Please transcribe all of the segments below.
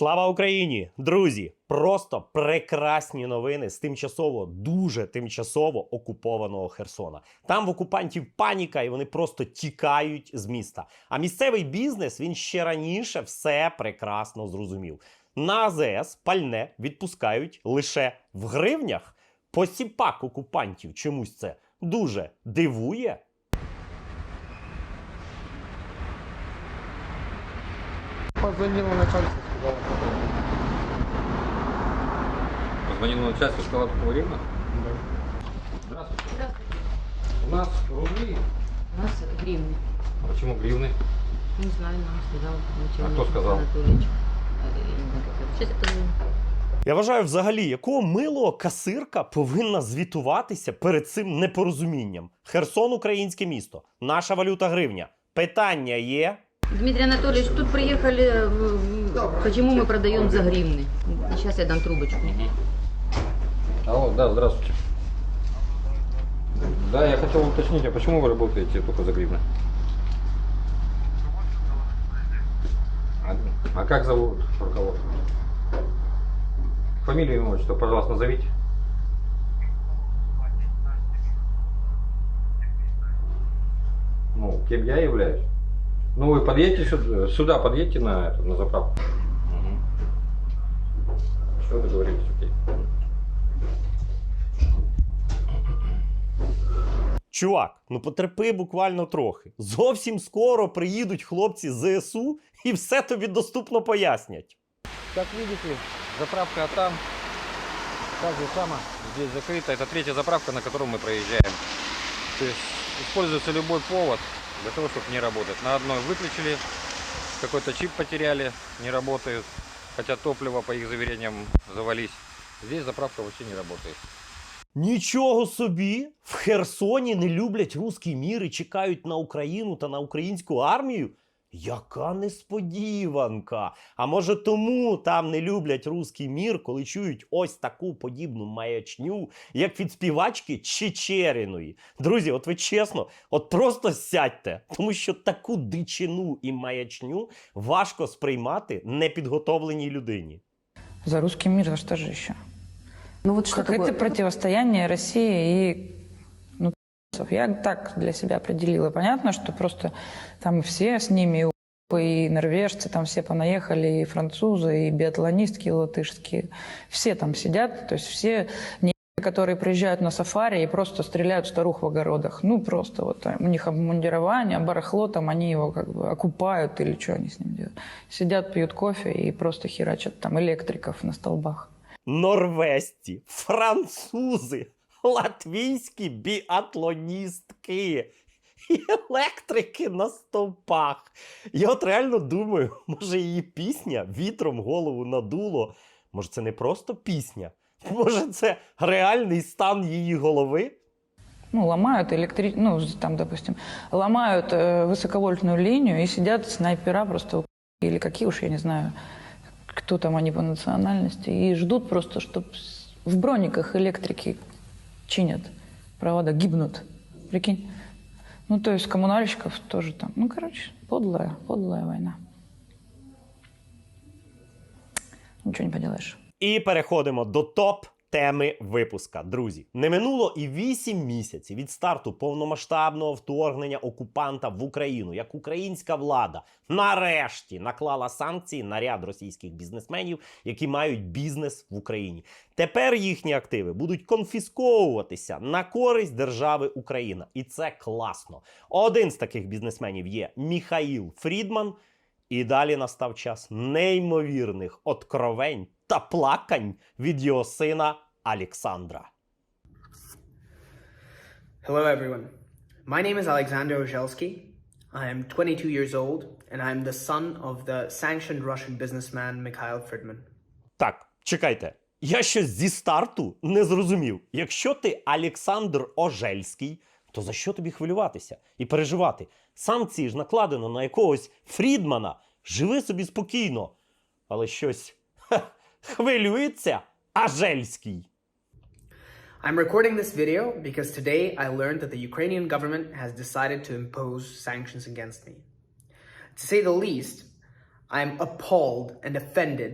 Слава Україні! Друзі! Просто прекрасні новини з тимчасово, дуже тимчасово окупованого Херсона. Там в окупантів паніка, і вони просто тікають з міста. А місцевий бізнес він ще раніше все прекрасно зрозумів. На АЗС пальне відпускають лише в гривнях. Посіпак окупантів чомусь це дуже дивує. Позвонила начальство, сказала, Позвонил начальство, сказал, что время. да. Здравствуйте. Здравствуйте. У нас рубли. У нас гривны. А почему гривны? Не знаю, нам сказал начальник А кто сказал? Анатольевич. Э, я не знаю, как это. Сейчас я позвоню. Я вважаю, взагалі, якого милого касирка повинна звітуватися перед цим непорозумінням. Херсон українське місто, наша валюта гривня. Питання є. Дмитрий Анатольевич, тут приехали, э, почему мы продаем за гривны. Сейчас я дам трубочку. Алло, да, здравствуйте. Да, я хотел уточнить, а почему вы работаете только за гривны? А, а как зовут руководство? Фамилию, имя, отчество, пожалуйста, назовите. Ну, кем я являюсь? Ну, вы подъедете сюда, сюда подъедьте на, это, на заправку. Что договорились, окей. Чувак, ну потерпи буквально трохи. Зовсім скоро приїдуть хлопці з ЗСУ і все тобі доступно пояснять. Как видите, заправка там, так же само, здесь закрыта. Это третья заправка, на которую мы проезжаем. То есть используется любой повод для того, чтобы не работать. На одной выключили, какой-то чип потеряли, не работают, хотя топливо, по их заверениям, завались. Здесь заправка вообще не работает. Нічого собі! В Херсоні не люблять руський мір і чекають на Україну та на українську армію. Яка несподіванка! А може тому там не люблять руський мір, коли чують ось таку подібну маячню, як від співачки Чечеріної. Друзі, от ви чесно, от просто сядьте, тому що таку дичину і маячню важко сприймати непідготовленій людині. За русский мир, за что же еще? Ну вот что Как это такое? противостояние России и ну, я так для себя определила. Понятно, что просто там все с ними, и норвежцы, там все понаехали, и французы, и биатлонистки и латышские. Все там сидят, то есть все не которые приезжают на сафари и просто стреляют старух в огородах. Ну, просто вот у них обмундирование, барахло, там они его как бы окупают или что они с ним делают. Сидят, пьют кофе и просто херачат там электриков на столбах. норвезці, французи, латвійські біатлоністки. І електрики на стовпах. Я от реально думаю, може її пісня вітром голову надуло. Може, це не просто пісня? Може, це реальний стан її голови? ну, ломают электри... ну, там, допустим, ломают э, высоковольтную линию и сидят снайпера просто или какие уж, я не знаю, кто там они по национальности, и ждут просто, чтобы в брониках электрики чинят провода, гибнут. Прикинь. Ну, то есть коммунальщиков тоже там. Ну, короче, подлая, подлая война. Нічого не поделаешь. І переходимо до топ. Теми випуска, друзі, не минуло і 8 місяців від старту повномасштабного вторгнення окупанта в Україну, як українська влада нарешті наклала санкції на ряд російських бізнесменів, які мають бізнес в Україні. Тепер їхні активи будуть конфісковуватися на користь держави Україна, і це класно. Один з таких бізнесменів є Міхаїл Фрідман. І далі настав час неймовірних откровень та плакань від його сина Олександра. Hello, everyone. My name is Alexander Ozhelsky. I am 22 years old, and I am the son of the sanctioned Russian businessman Mikhail Fridman. Так, чекайте. Я щось зі старту не зрозумів. Якщо ти Олександр Ожельський, то за що тобі хвилюватися і переживати? Санкції ж накладено на якогось Фрідмана. Живи собі спокійно. Але щось ха, хвилюється Ажельський. I'm recording this video because today I learned that the Ukrainian government has decided to impose sanctions against me. To say the least, I am appalled and offended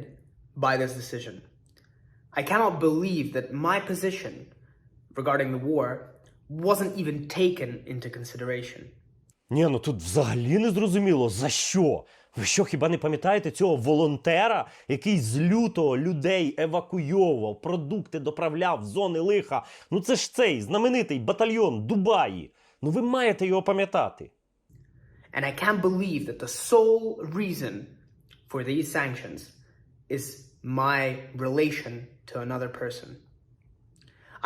by this decision. I cannot believe that my position regarding the war wasn't even taken into consideration. Ні, ну тут взагалі не зрозуміло за що. Ви що, хіба не пам'ятаєте цього волонтера, який з лютого людей евакуйовував, продукти доправляв в зони лиха? Ну це ж цей знаменитий батальйон Дубаї. Ну ви маєте його пам'ятати. And I can't believe that the sole reason for these sanctions is my relation to another person.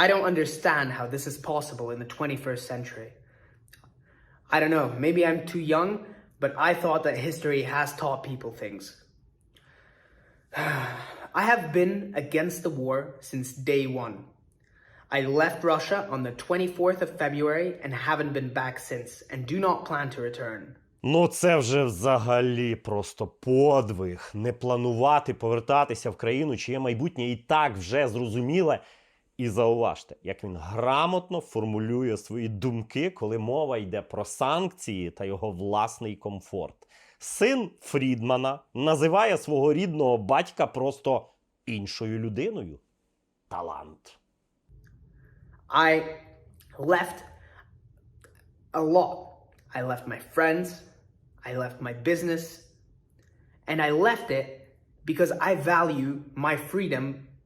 I don't understand how this is possible in the 21st century. I don't know, maybe I'm too young, but I thought that history has taught people things. I have been against the war since day one. I left Russia on the 24th of February and haven't been back since, and do not plan to return. Ну, це вже взагалі просто подвиг. Не планувати повертатися в країну, чиє майбутнє і так вже зрозуміле. І зауважте, як він грамотно формулює свої думки, коли мова йде про санкції та його власний комфорт. Син Фрідмана називає свого рідного батька просто іншою людиною. Талант. I left a lot. I left my friends, I left my business, and I left it because I value my freedom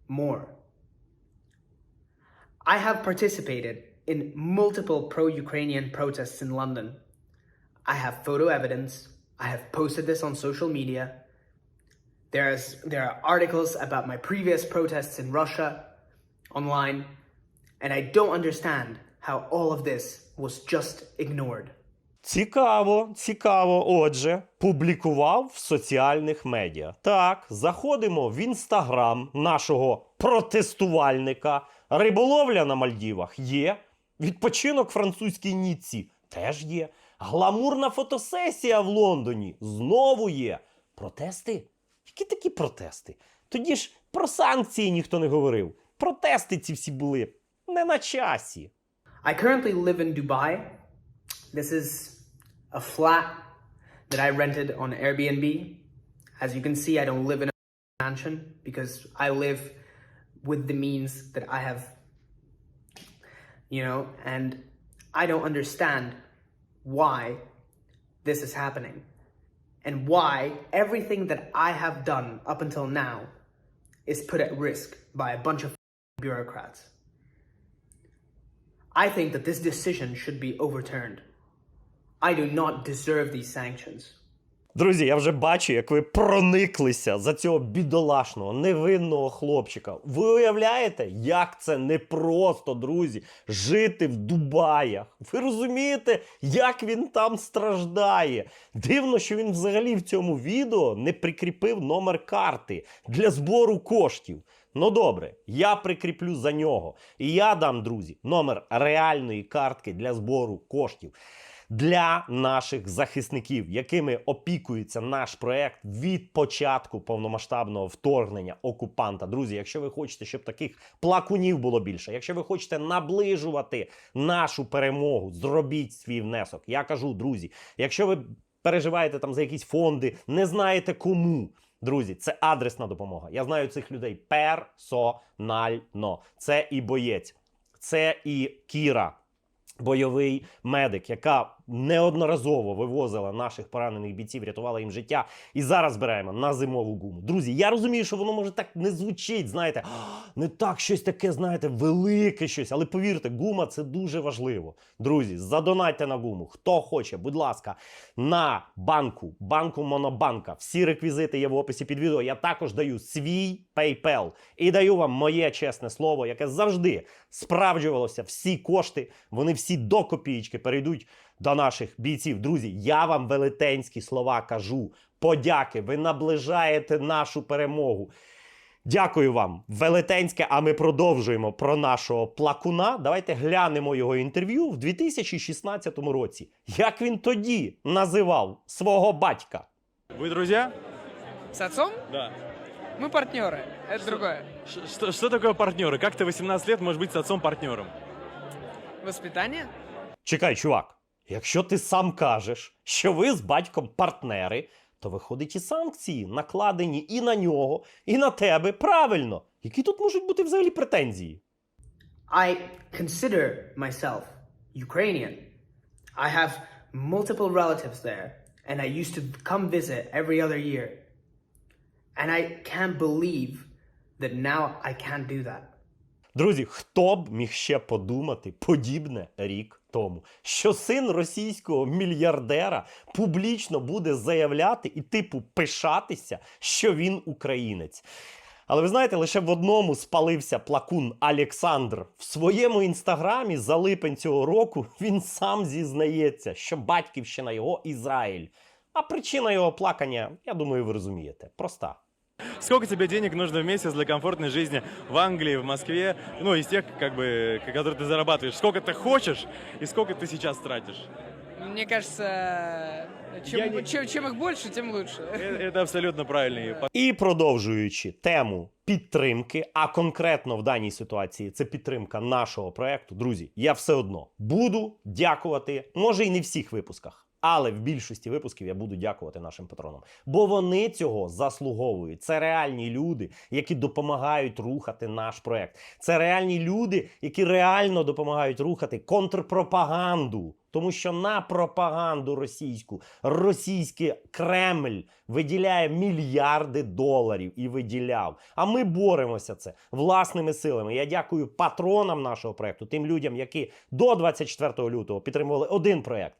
more. I have participated in multiple pro Ukrainian protests in London. I have photo evidence. I have posted this on social media. There's, there are articles about my previous protests in Russia online, and I don't understand how all of this was just ignored. Цікаво, цікаво. Отже, публікував в соціальних медіа. Так, заходимо в інстаграм нашого протестувальника. Риболовля на Мальдівах є. Відпочинок французькій Ніцці теж є. Гламурна фотосесія в Лондоні знову є. Протести? Які такі протести? Тоді ж про санкції ніхто не говорив. Протести ці всі були не на часі. I currently live in Dubai. This is a flat that I rented on Airbnb. As you can see, I don't live in a mansion because I live with the means that I have, you know, and I don't understand why this is happening and why everything that I have done up until now is put at risk by a bunch of bureaucrats. I think that this decision should be overturned. I do not deserve these sanctions. Друзі, я вже бачу, як ви прониклися за цього бідолашного, невинного хлопчика. Ви уявляєте, як це непросто, друзі, жити в Дубаях. Ви розумієте, як він там страждає? Дивно, що він взагалі в цьому відео не прикріпив номер карти для збору коштів. Ну добре, я прикріплю за нього. І я дам, друзі, номер реальної картки для збору коштів для наших захисників, якими опікується наш проект від початку повномасштабного вторгнення окупанта. Друзі, якщо ви хочете, щоб таких плакунів було більше, якщо ви хочете наближувати нашу перемогу, зробіть свій внесок. Я кажу, друзі, якщо ви переживаєте там за якісь фонди, не знаєте кому. Друзі, це адресна допомога. Я знаю цих людей персонально. Це і боєць, це і Кіра, бойовий медик, яка неодноразово вивозила наших поранених бійців, рятувала їм життя. І зараз збираємо на зимову гуму. Друзі, я розумію, що воно може так не звучить, знаєте, не так щось таке, знаєте, велике щось. Але повірте, гума це дуже важливо. Друзі, задонайте на гуму. Хто хоче, будь ласка, на банку, банку Монобанка. Всі реквізити є в описі під відео. Я також даю свій PayPal і даю вам моє чесне слово, яке завжди справджувалося. Всі кошти, вони всі до копієчки перейдуть до наших бійців. Друзі, я вам велетенські слова кажу. Подяки, ви наближаєте нашу перемогу. Дякую вам, велетенське. А ми продовжуємо про нашого плакуна. Давайте глянемо його інтерв'ю в 2016 році. Як він тоді називав свого батька? Вы друзья? С отцом? Да. Мы партнеры. Это другое. Ш- Что, что такое партнеры? Как ты 18 лет можешь быть с отцом партнером? Воспитание? Чекай, чувак, якщо ти сам кажеш, що ви з батьком партнери, то виходить і санкції накладені і на нього, і на тебе. Правильно. Які тут можуть бути взагалі претензії? I consider myself Ukrainian. I have multiple relatives there, and I used to come visit every other year. And I can't believe that now I can't do that. Друзі, хто б міг ще подумати подібне рік тому, що син російського мільярдера публічно буде заявляти і типу пишатися, що він українець. Але ви знаєте, лише в одному спалився плакун Олександр. В своєму інстаграмі за липень цього року він сам зізнається, що батьківщина його Ізраїль. А причина його плакання, я думаю, ви розумієте, проста. Сколько тебе денег нужно в месяц для комфортной жизни в Англии, в Москве? Ну, из тех, как бы, которые ты зарабатываешь. Сколько ты хочешь и сколько ты сейчас тратишь? Мне кажется, чем, Я не- чем, чем их больше, тем лучше. Э, Это абсолютно правильный І продовжуючи тему підтримки, а конкретно в даній ситуації це підтримка нашого проекту. Друзі, я все одно буду дякувати, може і не в всіх випусках. але в більшості випусків я буду дякувати нашим патронам, бо вони цього заслуговують. Це реальні люди, які допомагають рухати наш проект. Це реальні люди, які реально допомагають рухати контрпропаганду. Тому що на пропаганду російську російський Кремль виділяє мільярди доларів і виділяв. А ми боремося це власними силами. Я дякую патронам нашого проекту, тим людям, які до 24 лютого підтримували один проект.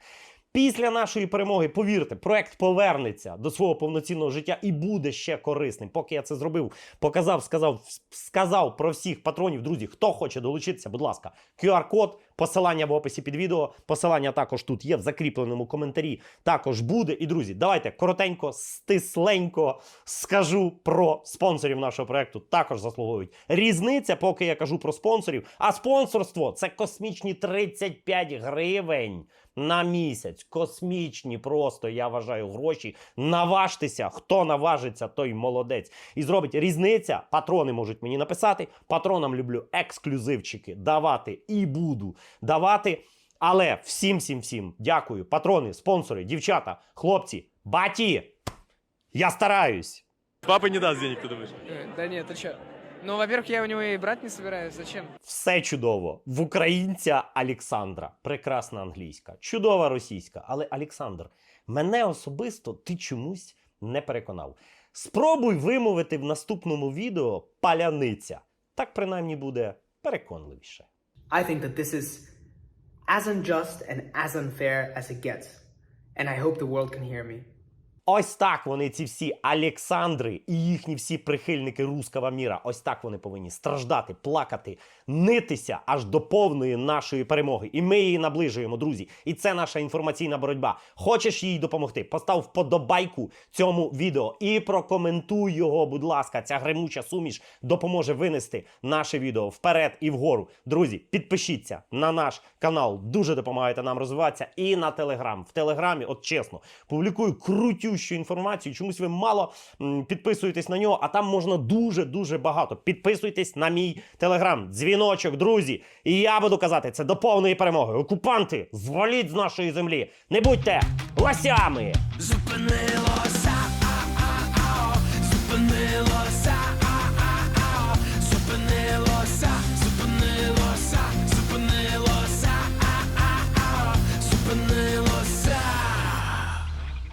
Після нашої перемоги, повірте, проект повернеться до свого повноцінного життя і буде ще корисним. Поки я це зробив, показав, сказав, сказав про всіх патронів. Друзі, хто хоче долучитися, будь ласка, QR-код, посилання в описі під відео. Посилання також тут є в закріпленому коментарі. Також буде. І друзі, давайте коротенько, стисленько скажу про спонсорів нашого проекту. Також заслуговують. Різниця, поки я кажу про спонсорів. А спонсорство це космічні 35 гривень на місяць. Космічні просто, я вважаю, гроші. Наважтеся, хто наважиться, той молодець. І зробить різниця. Патрони можуть мені написати. Патронам люблю ексклюзивчики давати і буду давати. Але всім, всім, всім дякую. Патрони, спонсори, дівчата, хлопці, баті. Я стараюсь. Папа не даст денег, ты думаешь? Э, Да нет, ты чё? Ну, во-первых, я у него и брать не собираюсь. Зачем? Все чудово. В українця Олександра. Прекрасна англійська, чудова російська. Але Олександр, мене особисто ти чомусь не переконав. Спробуй вимовити в наступному відео паляниця. Так принаймні буде переконливіше. I think that this is as unjust and as unfair as it gets. And I hope the world can hear me. Ось так вони, ці всі Олександри і їхні всі прихильники руского міра. Ось так вони повинні страждати, плакати, нитися аж до повної нашої перемоги. І ми її наближуємо, друзі. І це наша інформаційна боротьба. Хочеш їй допомогти? Постав вподобайку цьому відео і прокоментуй його, будь ласка. Ця гремуча суміш допоможе винести наше відео вперед і вгору. Друзі, підпишіться на наш канал. Дуже допомагаєте нам розвиватися. І на телеграм. В телеграмі, от чесно, публікую крутющу інформацію. Чомусь ви мало підписуєтесь на нього, а там можна дуже дуже багато. Підписуйтесь на мій телеграм, дзвіночок, друзі. І я буду казати це до повної перемоги. Окупанти, зваліть з нашої землі. Не будьте ласями! Зупинило